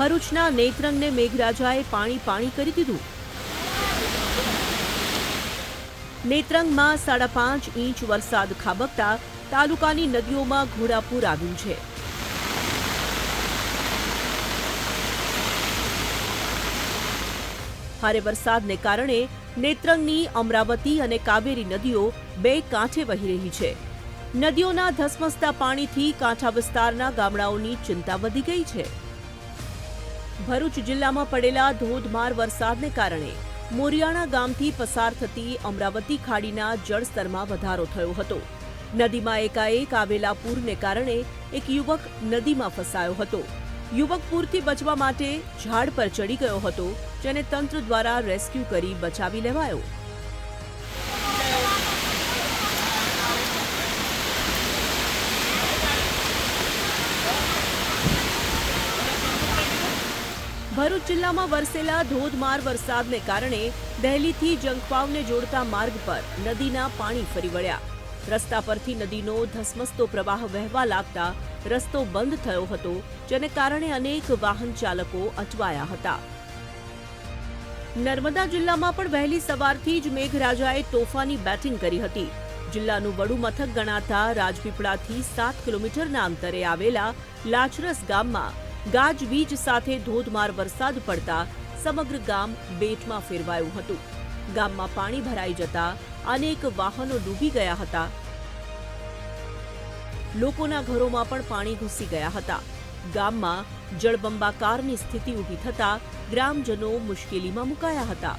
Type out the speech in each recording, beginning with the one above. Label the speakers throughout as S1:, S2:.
S1: ભરૂચના નેત્રંગને મેઘરાજાએ પાણી પાણી કરી દીધું. નેત્રંગમાં સાડા પાંચ ઇંચ વરસાદ ખાબકતા તાલુકાની નદીઓમાં ઘોડાપૂર આવ્યું છે. ભારે વરસાદને કારણે નેત્રંગની અમરાવતી અને કાવેરી નદીઓ બે કાંઠે વહી રહી છે. નદીઓના ધસમસતા પાણીથી કાંઠા વિસ્તારના ગામડાઓની ચિંતા વધી ગઈ છે. ભરૂચ જિલ્લામાં પડેલા ધોધમાર વરસાદને કારણે મોરિયાણા ગામથી પસાર થતી અમરાવતી ખાડીના જળસ્તરમાં વધારો થયો હતો. નદીમાં એકાએક આવેલા પૂરને કારણે એક યુવક નદીમાં ફસાયો હતો. યુવક પૂરથી બચવા માટે ઝાડ પર ચડી ગયો હતો, જેને તંત્ર દ્વારા રેસ્ક્યુ કરી બચાવી લેવાયો. ભરૂચ જિલ્લામાં વરસેલા ધોધમાર વરસાદને કારણે દહેલીથી જંગપાવને જોડતા માર્ગ પર નદીના પાણી ફરી વળ્યા. રસ્તા પરથી નદીનો ધસમસતો પ્રવાહ વહેવા લાગતા રસ્તો બંધ થયો હતો, જેને કારણે અનેક વાહન ચાલકો અટવાયા હતા. નર્મદા જિલ્લામાં પણ વહેલી સવારથી જ મેઘરાજાએ તોફાની બેટિંગ કરી હતી. જિલ્લાનું વડું મથક ગણાતા રાજપીપળાથી સાત કિલોમીટરના અંતરે આવેલા લાચરસ ગામમાં ગાજવીજ સાથે ધોધમાર વરસાદ પડતા સમગ્ર ગામ બેટમાં ફેરવાયું હતું. ગામમાં પાણી ભરાઈ જતા અનેક વાહનો ડૂબી ગયા હતા. લોકોના ઘરોમાં પણ પાણી ઘૂસી ગયા હતા. ગામમાં જળબંબાકારની સ્થિતિ ઊભી થતા ગ્રામજનો મુશ્કેલીમાં મુકાયા હતા.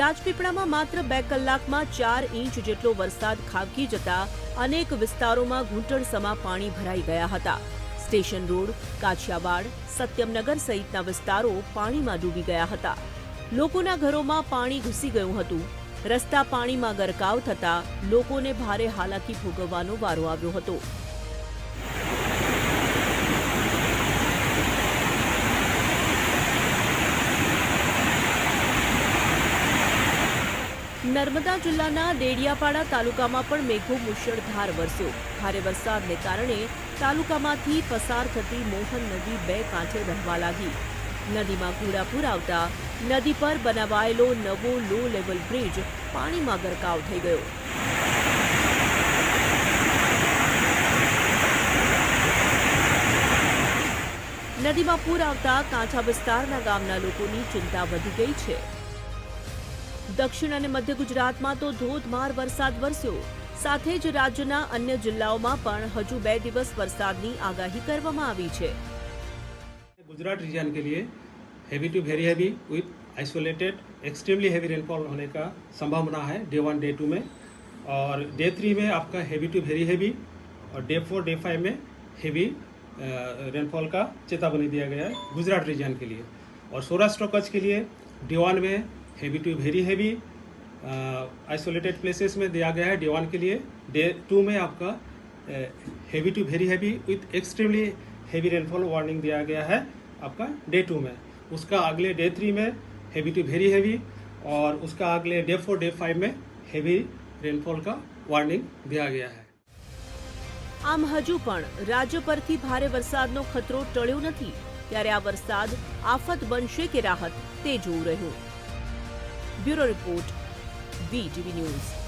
S1: રાજપીપળામાં માત્ર બે કલાકમાં ચાર ઇંચ જેટલો વરસાદ ખાબકી જતા અનેક વિસ્તારોમાં ઘૂંટણસમા પાણી ભરાઈ ગયા હતા. સ્ટેશન રોડ કાછિયાવાડ સત્યમનગર સહિતના વિસ્તારો પાણીમાં ડૂબી ગયા હતા. લોકોના ઘરોમાં પાણી ઘૂસી ગયું હતું. રસ્તા પાણીમાં ગરકાવ થતા લોકોને ભારે હાલાકી ભોગવવાનો વારો આવ્યો હતો. નર્મદા જિલ્લાના ડેડિયાપાડા તાલુકામાં પણ મેઘો મુશળધાર વરસ્યો. ભારે વરસાદને કારણે તાલુકામાંથી પસાર થતી મોહન નદી બે કાંઠે વહેવા લાગી. નદીમાં ઘોડાપૂર આવતા નદી પર બનાવાયેલો નવો લો લેવલ બ્રિજ પાણીમાં ગરકાવ થઈ ગયો. નદીમાં પૂર આવતા કાંઠા વિસ્તારના ગામના લોકોની ચિંતા વધી ગઈ છે. દક્ષિણ અને મધ્ય ગુજરાતમાં તો ધોધમાર વરસાદ વરસ્યો સાથે જ રાજ્યના અન્ય જિલ્લાઓમાં પણ હજુ બે દિવસ વરસાદની આગાહી કરવામાં આવી છે
S2: गुजरात रीजन के लिए heavy to very heavy with isolated extremely heavy rainfall होने का संभावना है डे वन डे टू में और डे थ्री में आपका हैवी टू वेरी हैवी और डे फोर डे फाइव में हैवी रेनफॉल का चेतावनी दिया गया है गुजरात रीजन के लिए और सौराष्ट्र कच्छ के लिए डे वन में heavy to very heavy isolated places में दिया गया है डे वन के लिए डे टू में आपका heavy to very heavy with extremely heavy rainfall warning दिया गया है आपका डे टू में उसका अगले डे थ्री में हैवी टू वेरी हैवी और उसका अगले डे फोर डे फाइव में हैवी रेनफॉल का वार्निंग दिया गया है
S1: આમ હજુ પણ રાજ્ય પરથી ભારે વરસાદનો ખતરો ટળ્યો નથી ત્યારે આ વરસાદ આફત બનશે કે રાહત તે જોવું રહ્યું Bureau Report, VTV News.